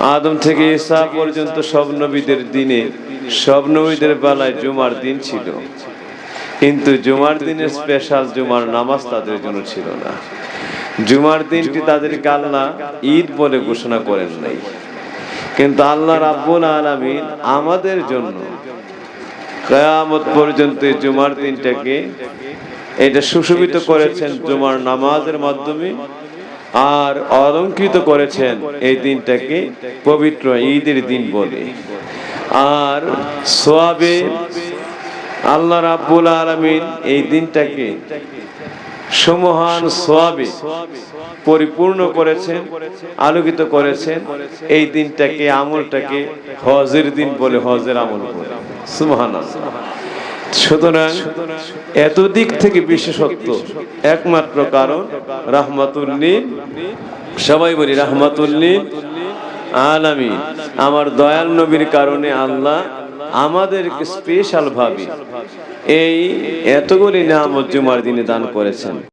আদম থেকে ইসা পর্যন্ত সব নবীদের দিনে, সব নবীদের বেলায় জুমার দিন ছিল। কিন্তু জুমার দিনে স্পেশাল জুমার নামাজ তাদের জন্য ছিল না। জুমার দিনটি তাদের আল্লাহ ঈদ বলে ঘোষণা করেন নাই। কিন্তু আল্লাহ রাব্বুল আলামিন আমাদের জন্য কেয়ামত পর্যন্ত জুমার দিনটাকে এটা সুশোভিত করেছেন জুমার নামাজের মাধ্যমে। আর অলঙ্কৃত করেছেন এই দিনটাকে পবিত্র ঈদের দিন বলে। আর সোয়াবে আল্লাহ রাব্বুল আলামিন এই দিনটাকে সমহান সোয়াবে পরিপূর্ণ করেছেন, আলোকিত করেছেন। এই দিনটাকে আমলটাকে হজের দিন বলে হজের আমল বলে। সুমহান সুতরাং এত দিক থেকে বিশেষত্ব একমাত্র কারণ রাহমাতুল্লিন সবাই বলি রাহমাতুল্লিন আলামি আমার দয়াল নবীর কারণে আল্লাহ আমাদেরকে স্পেশাল ভাবে এই এতগুলি নাম জুমার দিনে দান করেছেন।